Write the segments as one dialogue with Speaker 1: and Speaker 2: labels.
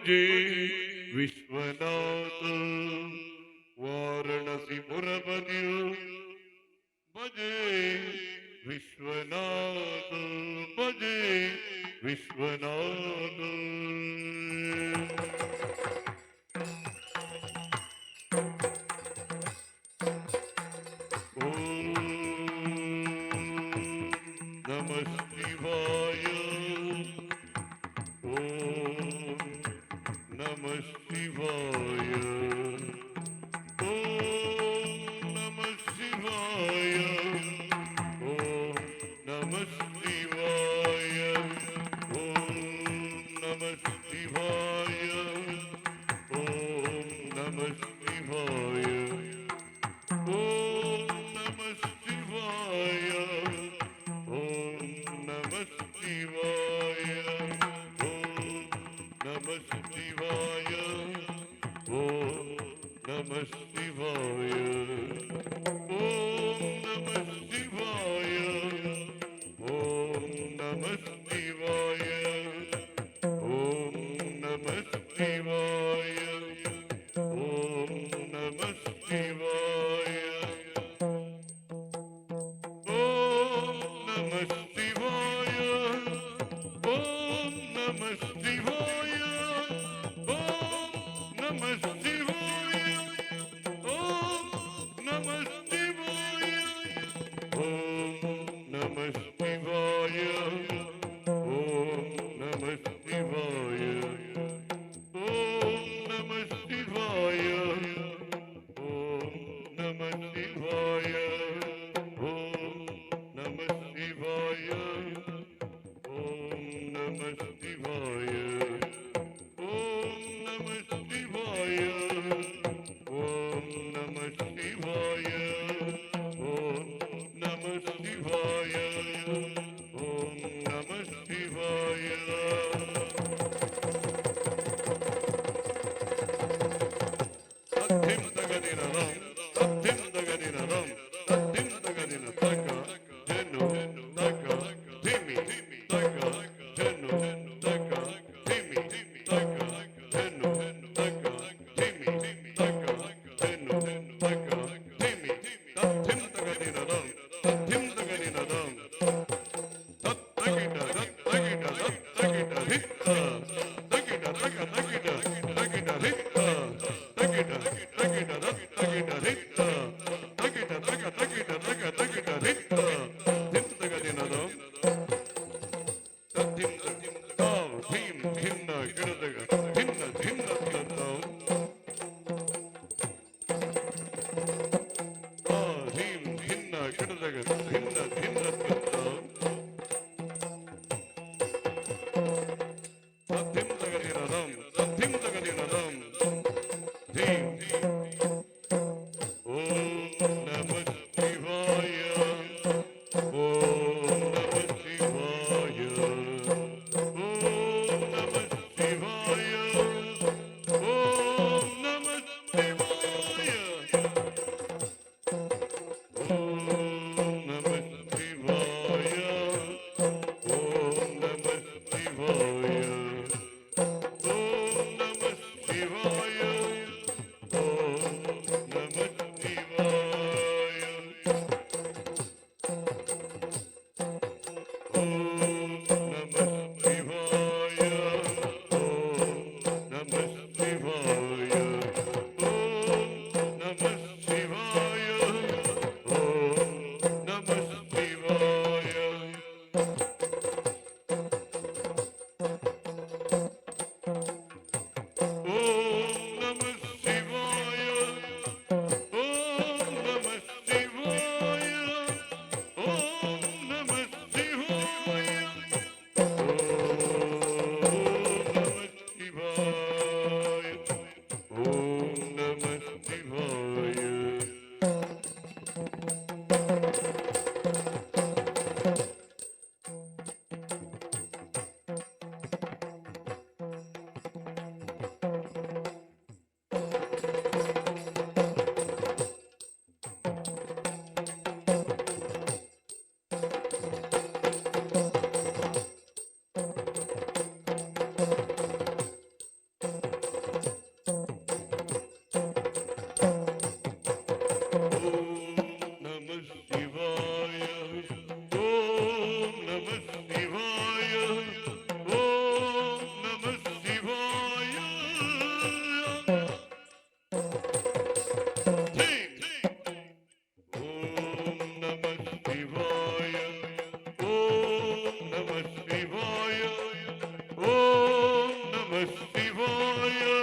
Speaker 1: भजे विश्वनाथ वाराणसी मुरबदियो भजे विश्वनाथ भजे विश्वनाथ world. vivoria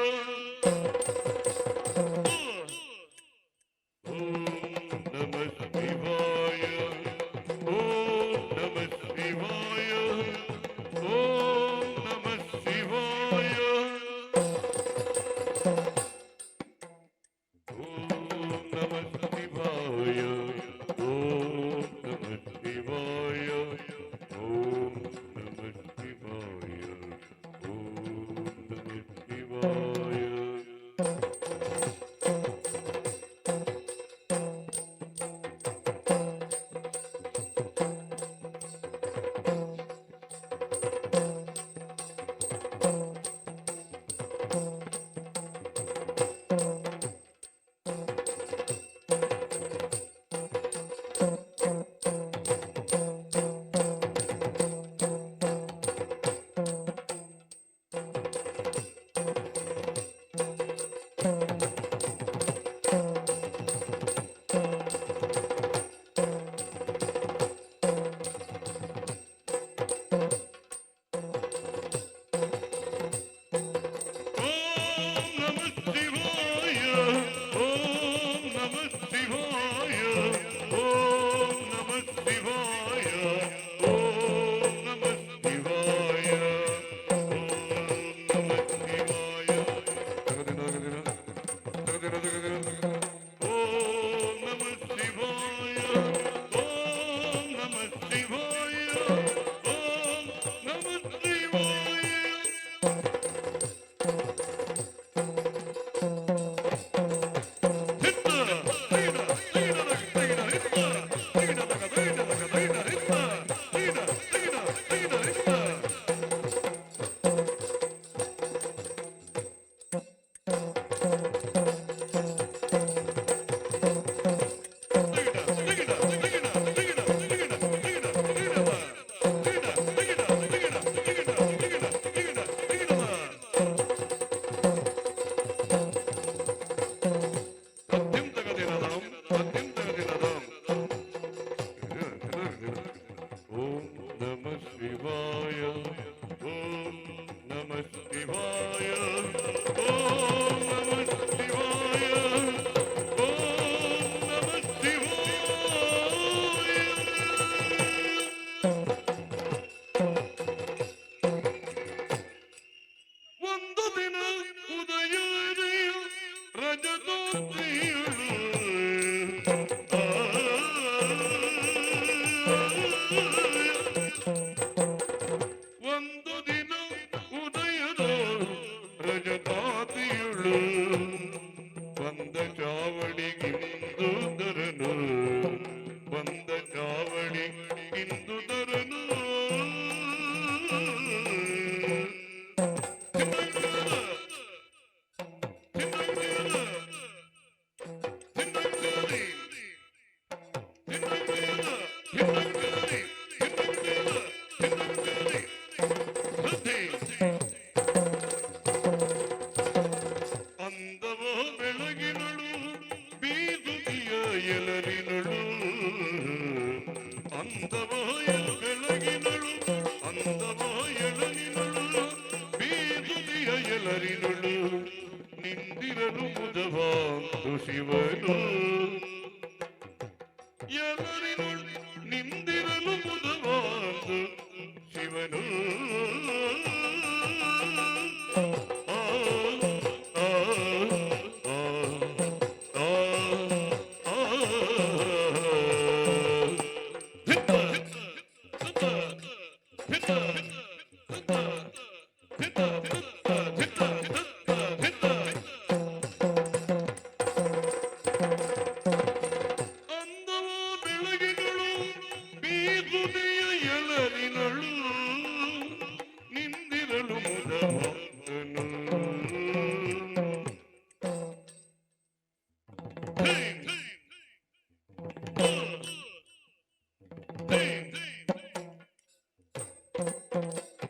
Speaker 1: 嗯
Speaker 2: 嗯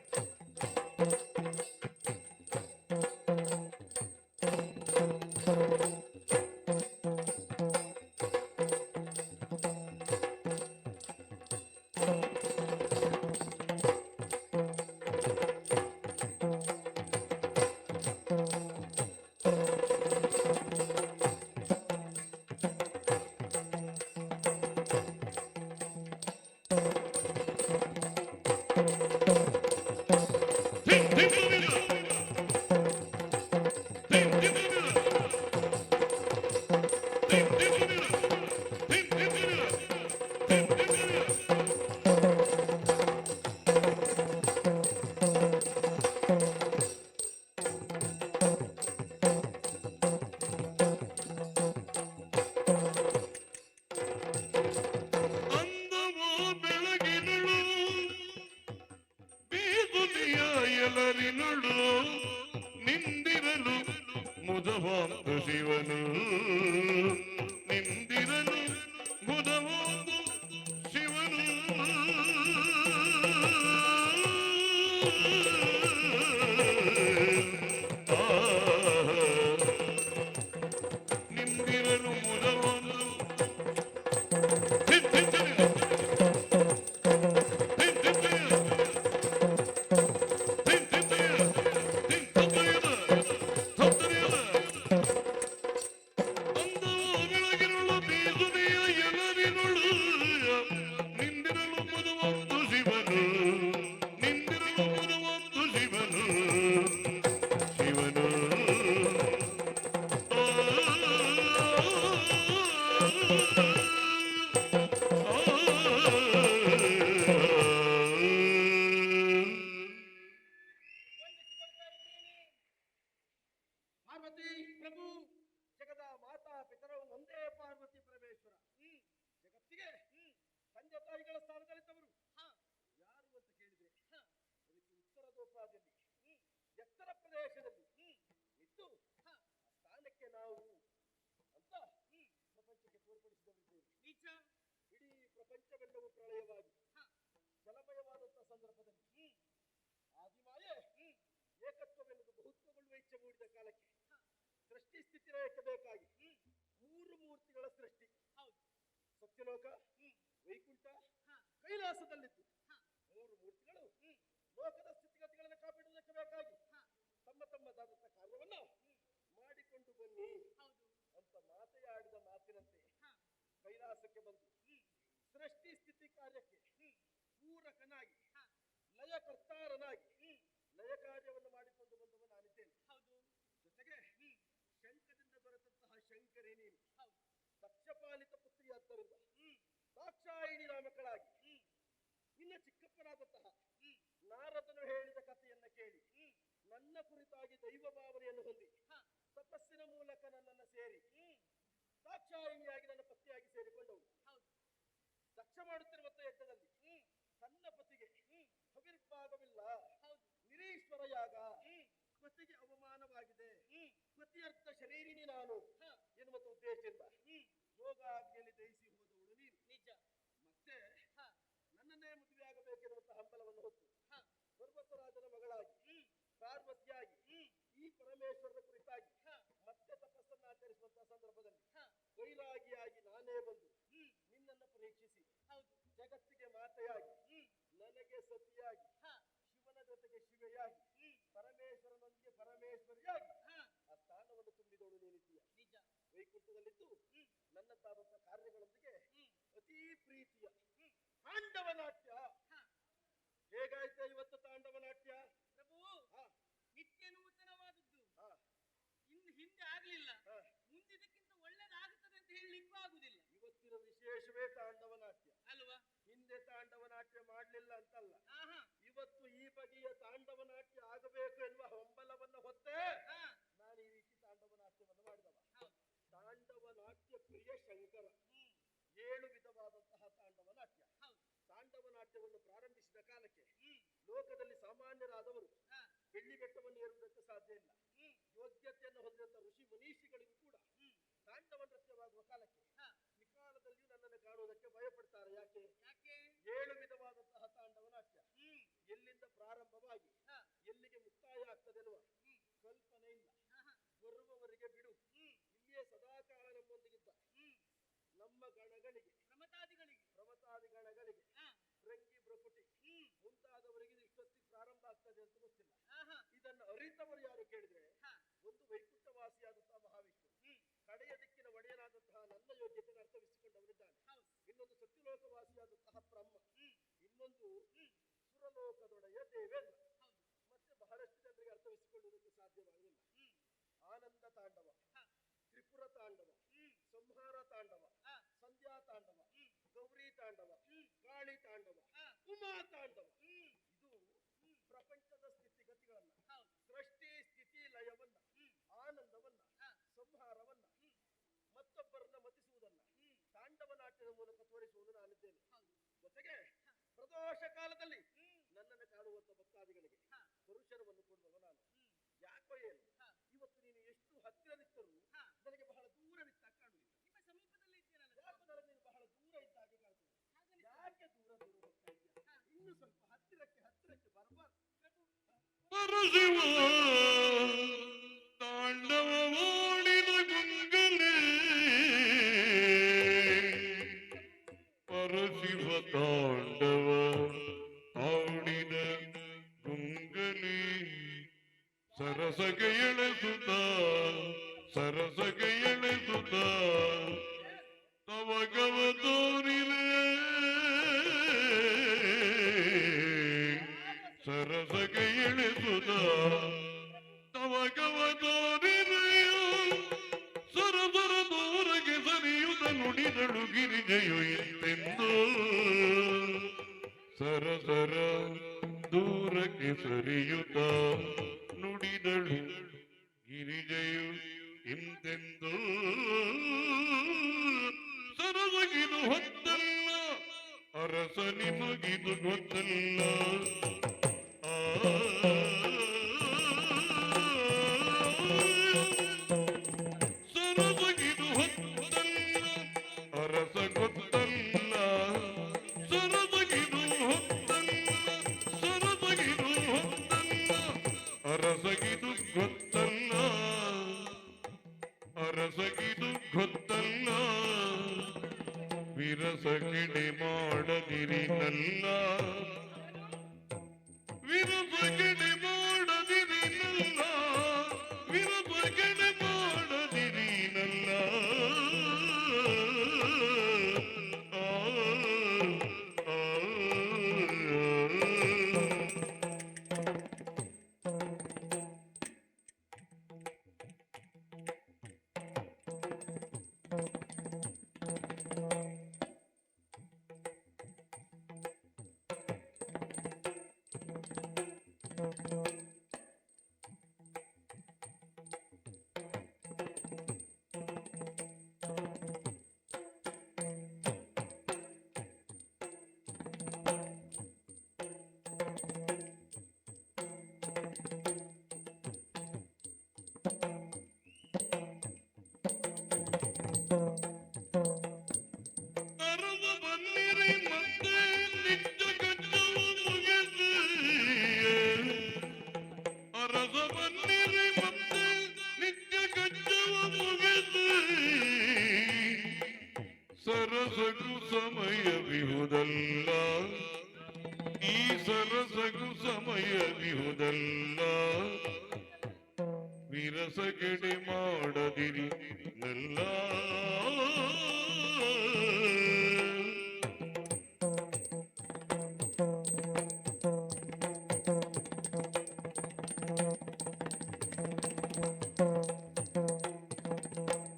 Speaker 1: ಇಡೀ ಪ್ರಪಂಚವೆಲ್ಲವೂ ಪ್ರಳಯವಾಗಿ. ಜಲಮಯವಾದಂತಹ ಸಂದರ್ಭದಲ್ಲಿ ಆದಿಮಾಯೆ ಏಕತ್ವವೆನ್ನುವುದು ಬಹುತ್ವಗೊಳ್ಳುವ ಇಚ್ಛೆ ಮೂಡಿದ ಕಾಲಕ್ಕೆ ಸೃಷ್ಟಿ ಸ್ಥಿತಿ ಬೇಕಾಗಿ ಮೂರು ಮೂರ್ತಿಗಳ ಸೃಷ್ಟಿ. ಸತ್ಯಲೋಕ ವೈಕುಂಠ. ಕೈಲಾಸದಲ್ಲಿದ್ದು. ಮೂರು ಮೂರ್ತಿಗಳು ಲೋಕದ ಸ್ಥಿತಿಗತಿಗಳನ್ನು ಕಾಪಾಡುವುದಕ್ಕೆ ಬೇಕಾಗಿ. ತಮ್ಮ ತಮ್ಮದಾದಂಥ ಕಾರ್ಯವನ್ನ ಮಾಡಿಕೊಂಡು ಬನ್ನಿ ಅಂತ ಮಾತೆಯಾಡಿದ ಮಾತಿನಂತೆ. ಕೈಲಾಸಕ್ಕೆ ಕಾರ್ಯಕ್ಕೆ ಪೂರಕನಾಗಿ. ಲಯಕರ್ತಾರನಾಗಿ ಲಯ ಕಾರ್ಯವನ್ನು ಮಾಡಿಕೊಂಡು ಬಂದವ ನಾನಿದ್ದೇನೆ. ಜೊತೆಗೆ ಶಂಕದಿಂದ ದೊರೆತಂತಹ ಶಂಕರೇ ನೀನು ದಕ್ಷಪಾಲಿತ ಪುತ್ರಿಯಾದ್ದರಿಂದ ದಾಕ್ಷಾಯಿಣಿ ನಾಮಕಳಾಗಿ ನಿನ್ನ ಚಿಕ್ಕಪ್ಪನಾದಂತಹ ನಾರದನು ಹೇಳಿದ ಕಥೆಯನ್ನ ಕೇಳಿ ನನ್ನ ಕುರಿತಾಗಿ ದೈವ ಭಾವನೆಯನ್ನು ಹೊಂದಿ ತಪಸ್ಸಿನ ಮೂಲಕ ನನ್ನನ್ನು ಸೇರಿ ದಾಕ್ಷಾಯಿಣಿಯಾಗಿ ನನ್ನ ಪತಿಯಾಗಿ ಸೇರಿಕೊಂಡವು ದಕ್ಷ ಮಾಡುತ್ತಿರುವಂತ ಯಜ್ಞದಲ್ಲಿ ತನ್ನ ಪತಿಗೆ ಹವಿರ್ಭಾಗವಿಲ್ಲ ನಿರೀಶ್ವರ ಯಾಗ. ಪತಿಗೆ ಅವಮಾನವಾಗಿದೆ. ಪತಿಯರ್ಥ ಶರೀರಿನಿ ನಾನು ಎನ್ನುವ ಉದ್ದೇಶದಿಂದ ಯೋಗಾಜ್ಞೆಯಲ್ಲಿ ದಯಿಸಿ ಹೋದವಳು ನೀನು.
Speaker 2: ನಿಜ.
Speaker 1: ಮತ್ತೆ. ನನ್ನನ್ನೇ ಮದುವೆ ಆಗಬೇಕಿರುವಂತಹ ಹಂಬಲವನ್ನು ಹೊತ್ತು. ಪರ್ವತರಾಜನ ಮಗಳಾಗಿ ಪಾರ್ವತಿಯಾಗಿ ಈ ಪರಮೇಶ್ವರದ ಕುರಿತಾಗಿ. ಮತ್ತೆ ತಪಸ್ಸನ್ನ ಆಚರಿಸುವಂತಹ ಸಂದರ್ಭದಲ್ಲಿ. ವೈರಾಗಿಯಾಗಿ ನಾನೇ ಬಂದು ನಿನ್ನನ್ನ ಪರೀಕ್ಷಿಸಿ
Speaker 2: ಹೌದು
Speaker 1: ಜಗತ್ತಿಗೆ ಮಾತೆಯಾಗಿ ನನಗೆ ಸತಿಯಾಗಿ ಶಿವನ ಜೊತೆಗೆ ಶಿವೆಯಾಗಿ ಪರಮೇಶ್ವರನೊಂದಿಗೆ ಪರಮೇಶ್ವರಿಯಾಗಿ. ಆ ಸ್ಥಾನವನ್ನು ತುಂಬಿದವಳು ನೀನಿದ್ದೀಯ
Speaker 2: ನಿಜ.
Speaker 1: ವೈಕುಂಠದಲ್ಲಿದ್ದು ನನ್ನಂತಾದಂತಹ ಕಾರ್ಯಗಳೊಂದಿಗೆ ಅತಿ ಪ್ರೀತಿಯ ತಾಂಡವ ನಾಟ್ಯ. ಹೇಗಾಯ್ತು ಇವತ್ತು ತಾಂಡವ ನಾಟ್ಯ
Speaker 2: ಪ್ರಭು
Speaker 1: ಹಾ,
Speaker 2: ನಿತ್ಯ ನೂತನವಾದದ್ದು
Speaker 1: ಹಾ,
Speaker 2: ಇನ್ನು ಹಿಂದೆ ಆಗ್ಲಿಲ್ಲ
Speaker 1: ಹಾ.
Speaker 2: ಮುಂದಿದಕ್ಕಿಂತ ಒಳ್ಳೇದಾಗುತ್ತದೆ ಅಂತ ಹೇಳಲಿಕ್ಕೂ ಆಗುದಿಲ್ಲ
Speaker 1: ಇವತ್ತಿನ ವಿಶೇಷವೇ ತಾಂಡವ ನಾಟ್ಯ
Speaker 2: ಅಲ್ವಾ
Speaker 1: ಹಿಂದೆ ತಾಂಡವ ಮಾಡ್ಲಿಲ್ಲ ಅಂತಲ್ಲ. ಇವತ್ತು ಈ ಬಗೆಯ ತಾಂಡವ ನಾಟ್ಯ ಆಗಬೇಕು ಎನ್ನುವ ಹಂಬಲವನ್ನ ಹೊತ್ತೇ ನಾನು ಈ ರೀತಿ ತಾಂಡವ ನಾಟ್ಯವನ್ನು ಮಾಡಿದವ. ತಾಂಡವ ನಾಟ್ಯ ಪ್ರಿಯ ಶಂಕರ. ಏಳು ವಿಧವಾದಂತಹ ತಾಂಡವ ನಾಟ್ಯ ತಾಂಡವ ನಾಟ್ಯವನ್ನು ಪ್ರಾರಂಭಿಸಿದ ಕಾಲಕ್ಕೆ ಲೋಕದಲ್ಲಿ ಸಾಮಾನ್ಯರಾದವರು ಬೆಳ್ಳಿ ಬೆಟ್ಟವನ್ನು ಏರುವುದಕ್ಕೆ ಸಾಧ್ಯ ಇಲ್ಲ. ಯೋಗ್ಯತೆಯನ್ನು ಹೊಂದಿದಂತ ಋಷಿ ಮುನೀಷಿಗಳಿಗೂ ಕೂಡ ತಾಂಡವ ನೃತ್ಯವಾಗುವ ಕಾಲಕ್ಕೆ ನಿಕಾಲದಲ್ಲಿಯೂ ನನ್ನನ್ನು ಕಾಣುವುದಕ್ಕೆ ಭಯಪಡ್ತಾರೆ. ಯಾಕೆ? ಏಳು ವಿಧವಾದಂತಹ ಎಲ್ಲಿಂದ ಪ್ರಾರಂಭವಾಗಿ ಎಲ್ಲಿಗೆ ಮುಕ್ತಾಯ ಆಗ್ತದೆ ಅಲ್ವಾ
Speaker 2: ಹ್ಮ್.
Speaker 1: ಕಲ್ಪನೆ ಇಲ್ಲ. ಬರುವವರಿಗೆ ಬಿಡು. ಇಲ್ಲಿಯೇ ಸದಾಕಾಲ ನಮ್ಮೊಂದಿಗಿದ್ದ. ನಮ್ಮ ಗಣಗಳಿಗೆ
Speaker 2: ಪ್ರಮತಾದಿಗಳಿಗೆ.
Speaker 1: ಪ್ರಮತಾದಿ ಗಣಗಳಿಗೆ
Speaker 2: ರಂಗಿ
Speaker 1: ಮುಂತಾದವರಿಗೆ ಪ್ರಾರಂಭ ಆಗ್ತದೆ ಅಂತ ಗೊತ್ತಿಲ್ಲ. ಇದನ್ನು ಅರಿತವರು ಯಾರು ಕೇಳಿದ್ರೆ ಒಂದು ವೈಕುಂಠವಾಸಿಯಾದಂತಹ ಮಹಾವಿಷ್ಣು. ಕಡೆಯ ದಿಕ್ಕಿನ ಒಡೆಯನಾದಂತಹ ನನ್ನ ಯೋಗ್ಯತೆಯನ್ನು ಅರ್ಥವಿಸಿಕೊಂಡವನಿದ್ದಾನೆ.
Speaker 2: ಇನ್ನೊಂದು
Speaker 1: ಇನ್ನೊಂದು ಸತ್ಯಲೋಕವಾಸಿಯಾದಂತಹ ಬ್ರಹ್ಮ. ಸುರಲೋಕದೊಡೆಯ ದೇವೇಂದ್ರ ಮತ್ತೆ ಬಹಳಷ್ಟು ಜನರಿಗೆ ಅರ್ಥವಿಸಿಕೊಳ್ಳುವುದಕ್ಕೆ ಸಾಧ್ಯವಾಗಲಿಲ್ಲ. ಆನಂದ ತಾಂಡವ, ತ್ರಿಪುರ ತಾಂಡವ, ಸಂಹಾರ ತಾಂಡವ, ಸಂಧ್ಯಾ ತಾಂಡವ, ಗೌರಿ ತಾಂಡವ ಕಾಳಿ ತಾಂಡವ, ಉಮಾ ತಾಂಡವ. ಇದು ಪ್ರಪಂಚದ ಸ್ಥಿತಿಗತಿಗಳನ್ನ. ಸೃಷ್ಟಿ ಸ್ಥಿತಿ ಲಯವನ್ನ, ಆನಂದವನ್ನ, ಸಂಹಾರವನ್ನ, ಮತ್ತೊಬ್ಬರನ್ನ ಮತಿಸುವುದನ್ನ, ತಾಂಡವ ನಾಟ್ಯದ ಮೂಲಕ ತೋರಿಸುವುದು ನಾನಿದ್ದೇನೆ. ಜೊತೆಗೆ ಪ್ರದೋಷ ಕಾಲದಲ್ಲಿ ದರ್ಶನವನ್ನು ಕೊಡುವವ ನಾನು. ಯಾಕೋ ಏನು ಇವತ್ತು ನೀನು ಎಷ್ಟು ಹತ್ತಿರ ನಿಂತರೂ ನನಗೆ ಬಹಳ ದೂರ ನಿಂತಾಗ ಕಾಣುವುದಿಲ್ಲ.
Speaker 3: ನಿಮ್ಮ ಸಮೀಪದಲ್ಲೇ ಇದ್ದೀರಲ್ಲ
Speaker 1: ಯಾಕೆ ನನಗೆ ನೀನು ಬಹಳ ದೂರ ಇದ್ದ ಹಾಗೆ ಕಾಣ್ತದೆ ಯಾಕೆ ದೂರ ದೂರ ಹೋಗ್ತಾ ಇದೆಯಾ ಇನ್ನು ಸ್ವಲ್ಪ ಹತ್ತಿರಕ್ಕೆ ಹತ್ತಿರಕ್ಕೆ ಬರಬಾರ್ದು.
Speaker 2: ಸರಿಯುತ್ತ ನುಡಿದಳು. ಗಿರಿಜೆಯು ಹಿಂದೆಂದು ಸರಸಗಿದು ಹೊತ್ತಲ್ಲ. ಅರಸ ನಿಮಗಿದು ಗೊತ್ತಲ್ಲ.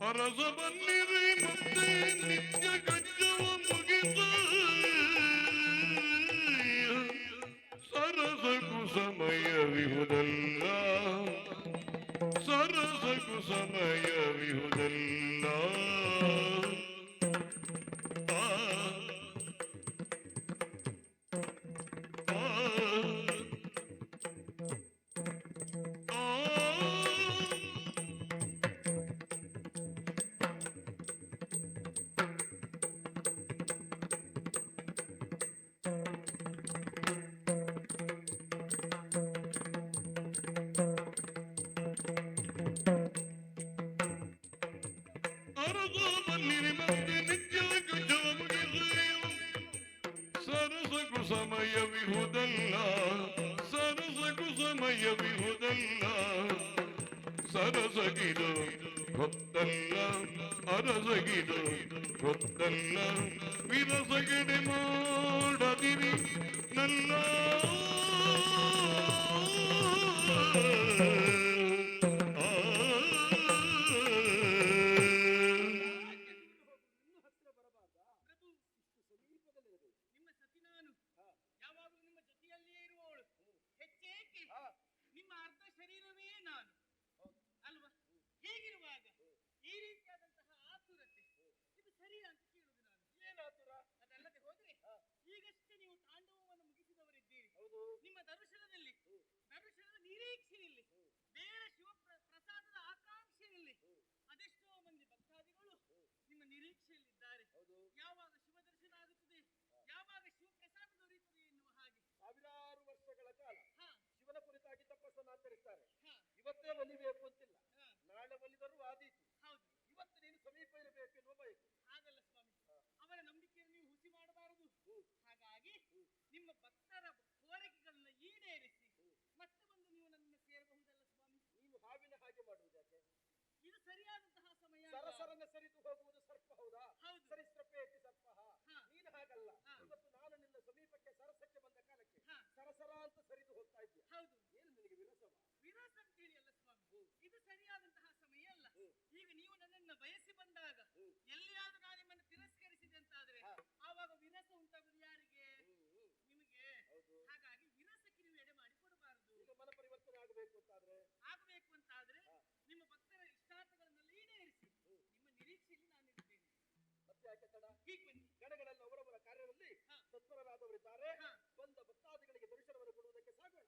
Speaker 2: ಅರಸ ಬನ್ನಿರಿ ಮತ್ತೆ ನಿತ್ಯ ಕಚ್ಚವ ಮುಗಿಸ ಸರಸಕು ಸಮಯವಿಹುದಲ್ಲ ಸರಸಕು ಸಮಯವಿಹುದಲ್ಲ ಸರಸಗಿದು ಗೊತ್ತಲ್ಲ ಅರಸಗಿದು ಗೊತ್ತಲ್ಲ ವಿರಸಗಿಡೆ ಮಾಡದಿರಿ ನಲ್ಲ
Speaker 1: ನಿಮ್ಮ
Speaker 3: ದರ್ಶನದಲ್ಲಿ
Speaker 1: ದರ್ಶನದ ನಿರೀಕ್ಷೆಯಲ್ಲಿ. ಬೇರೆ
Speaker 3: ಶಿವ
Speaker 1: ಪ್ರಸಾದದ ಆಕಾಂಕ್ಷೆಯಲ್ಲಿ. ಅದೆಷ್ಟೋ ಮಂದಿ ಭಕ್ತಾದಿಗಳು ನಿಮ್ಮ
Speaker 3: ನಿರೀಕ್ಷೆಯಲ್ಲಿದ್ದಾರೆ. ಯಾವಾಗ ಶಿವ ದರ್ಶನ ಆಗುತ್ತದೆ ಯಾವಾಗ ಶಿವ
Speaker 1: ಪ್ರಸಾದ
Speaker 3: ದೊರೆಯುತ್ತದೆ ಎನ್ನುವ ಹಾಗೆ. ಸಾವಿರಾರು ವರ್ಷಗಳ ಕಾಲ ಶಿವನ ಕುರಿತಾಗಿ ತಪಸ್ಸನ್ನು ಆಚರಿಸ್ತಾರೆ. ಇವತ್ತೇ
Speaker 1: ಒಲಿಬೇಕು ಅಂತಿಲ್ಲ. ನಾಳೆ ಒಲಿದರೂ ಆದಿ
Speaker 3: ಇದು ಸರಿಯಾದಂತಹ ಸಮಯ
Speaker 1: ಸರಸರನ್ನ ಸರಿದು ಹೋಗುವುದು ಆಯ್ತಡ
Speaker 3: ಈಗ
Speaker 1: ಗಣಗಳೆಲ್ಲ ಅವರವರ ಕಾರ್ಯದಲ್ಲಿ ತತ್ಪರರಾದವರಿದ್ದಾರೆ ಬಂದ ಭಕ್ತಾದಿಗಳಿಗೆ ದರ್ಶನವನ್ನು ಕೊಡುವುದಕ್ಕೆ ಸಾಗೋಣ